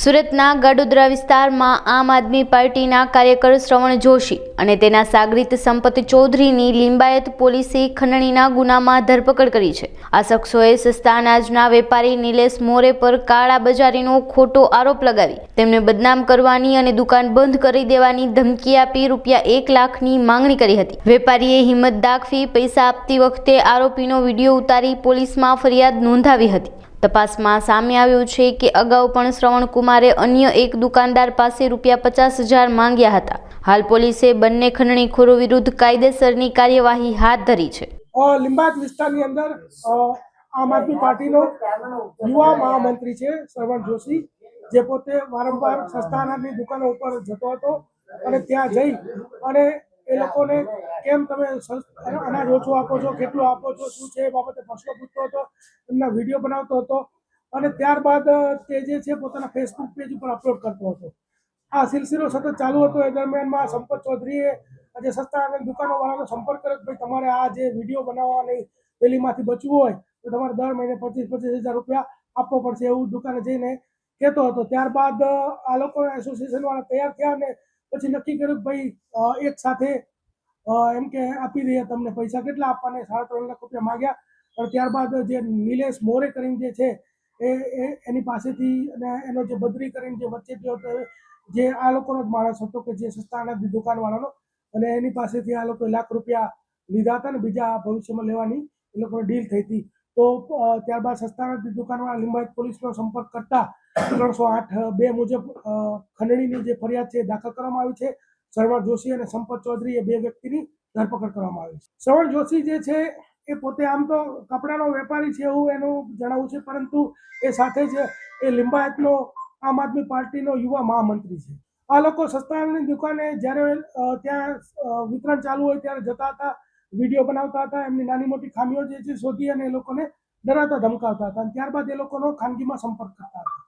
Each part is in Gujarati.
સુરતના ગડોદરા વિસ્તારમાં આમ આદમી પાર્ટીના કાર્યકર શ્રવણ જોશી અને તેના સાગરીત સંપત ચૌધરીની લિંબાયત પોલીસે ખંડણીના ગુનામાં ધરપકડ કરી છે. આ શખ્સોએ સસ્તા અનાજના વેપારી નિલેશ મોરે પર કાળા બજારીનો ખોટો આરોપ લગાવી, તેમને બદનામ કરવાની અને દુકાન બંધ કરી દેવાની ધમકી આપી રૂપિયા એક લાખની માંગણી કરી હતી. વેપારીએ હિંમત દાખવી પૈસા આપતી વખતે આરોપીનો વીડિયો ઉતારી પોલીસમાં ફરિયાદ નોંધાવી હતી. તપાસમાં સામે આવ્યું છે કે અગાઉ પણ શ્રવણકુમારે અન્ય એક દુકાનદાર પાસે રૂપિયા પચાસ હજાર માંગ્યા હતા. હાલ પોલીસે બંને ખંડણીખોરો વિરુદ્ધ કાયદેસરની કાર્યવાહી હાથ ધરી છે. અ, વિસ્તારની અંદર આમ આદમી પાર્ટીનો યુવા મહામંત્રી છે શ્રવણ જોશી જે પોતે વારંવાર સસ્તા દુકાનો ઉપર જતો હતો અને ત્યાં જઈ અને એ લોકોને કેમ તમે અનાજ ઓછું આપો છો? કેટલું આપો છો? શું છે? એ બાબતે પ્રશ્નો પૂછતો હતો, એમના વીડિયો બનાવતો હતો અને ત્યારબાદ તે જે છે પોતાના ફેસબુક પેજ ઉપર અપલોડ કરતો હતો. આ સિલસિલો સતત ચાલુ હતો. એ દરમિયાનમાં સંપત ચૌધરીએ જે સસ્તા અને દુકાનોવાળાનો સંપર્ક કર્યો ભાઈ, તમારે આ જે વીડિયો બનાવવાની પેલીમાંથી બચવું હોય તો તમારે દર મહિને પચીસ પચીસ હજાર રૂપિયા આપવો પડશે એવું દુકાને જઈને કહેતો હતો. ત્યારબાદ આ લોકો એસોસિએશન વાળા તૈયાર થયા અને પછી નક્કી કર્યું કે ભાઈ એક સાથે એમ કે આપી દઈએ તમને પૈસા કેટલા આપવાના, સાડા ત્રણ લાખ રૂપિયા માંગ્યા. અને ત્યારબાદ જે નિલેશ મોરે કરીને જે છે, એ એની પાસેથી અને એનો જે બદરી કરીને જે વચ્ચે જે જે આ લોકોનો જ માણસ હતો કે જે સસ્તા અનાજની દુકાનવાળાનો. અને એની પાસેથી આ લોકોએ લાખ રૂપિયા લીધા હતા ને બીજા ભવિષ્યમાં લેવાની, એ લોકોની ડીલ થઈ હતી. તો ત્યારબાદ સસ્તા અનાજની દુકાનવાળા લિંબાયત પોલીસનો સંપર્ક કરતા ત્રણસો આઠ બે મુજબ ખંડણીની જે ફરિયાદ છે દાખલ કરવામાં આવી છે. શ્રવણ જોશી અને સંપત ચૌધરી એ બે વ્યક્તિની ધરપકડ કરવામાં આવી છે. શ્રવણ જોશી જે છે એ પોતે આમ તો કપડાનો વેપારી છે એવું એનું જણાવવું છે, પરંતુ એ સાથે જ એ લિંબાયતનો આમ આદમી પાર્ટીનો યુવા મહામંત્રી છે. આ લોકો સસ્તાની દુકાને જ્યારે ત્યાં વિતરણ ચાલુ હોય ત્યારે જતા હતા, વીડિયો બનાવતા હતા, એમની નાની મોટી ખામીઓ જે છે શોધી અને એ લોકોને ડરાતા ધમકાવતા હતા અને ત્યારબાદ એ લોકોનો ખાનગીમાં સંપર્ક કરતા હતા.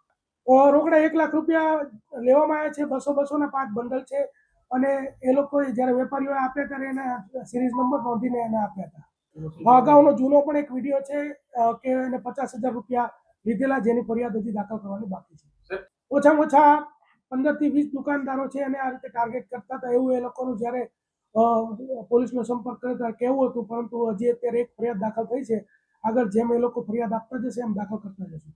રોકડા એક લાખ રૂપિયા લેવામાં આવ્યા છે બસો બસો ના પાંચ બંડલ છે. અને એ લોકોએ જ્યારે વેપારીઓએ આપ્યા ત્યારે એને સિરીઝ નંબર નોંધીને એને આપ્યા હતા. અગાઉનો જૂનો પણ એક વીડિયો છે કે એને પચાસ હજાર રૂપિયા લીધેલા જેની ફરિયાદ હજી દાખલ કરવાની બાકી છે. ઓછામાં ઓછા પંદરથી વીસ દુકાનદારો છે અને આ રીતે ટાર્ગેટ કરતા હતા. એવું એ લોકોનું જ્યારે પોલીસનો સંપર્ક કર્યો ત્યારે કેવું હતું પરંતુ હજી અત્યારે એક ફરિયાદ દાખલ થઈ છે. આગળ જેમ એ લોકો ફરિયાદ આપતા જશે એમ દાખલ કરતા જશે.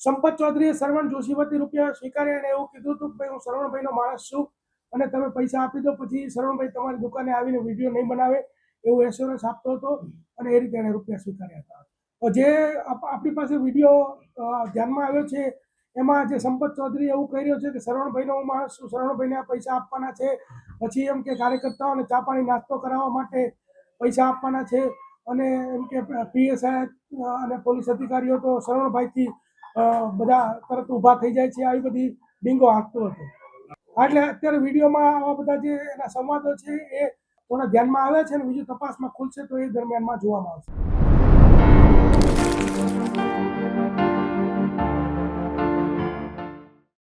સંપત ચૌધરીએ શ્રવણ જોશી વતી રૂપિયા સ્વીકાર્યા અને એવું કીધું હતું કે હું સરવણભાઈનો માણસ છું અને તમે પૈસા આપી દો પછી સરવણભાઈ તમારી દુકાને આવીને વીડિયો નહીં બનાવે એવું એશ્યોરન્સ આપતો હતો અને એ રીતે એને રૂપિયા સ્વીકાર્યા હતા તો જે આપણી પાસે વીડિયો ધ્યાનમાં આવ્યો છે એમાં જે સંપત ચૌધરી એવું કહી રહ્યો છે કે શરવણભાઈનો હું માણસ છું શરવણભાઈને આ પૈસા આપવાના છે પછી એમ કે કાર્યકર્તાઓને ચા પાણી નાસ્તો કરાવવા માટે પૈસા આપવાના છે અને એમ કે પીએસઆઈ અને પોલીસ અધિકારીઓ તો શરવણભાઈથી બધા તરત ઊભા થઈ જાય છે, આવી બધી ડીંગો હાંકતો હતો. એટલે અત્યારે વિડીયોમાં આવા બધા જે એના સંવાદો છે એ થોડા ધ્યાનમાં આવે છે અને બીજું તપાસમાં ખુલશે તો એ દરમિયાનમાં જોવામાં આવશે.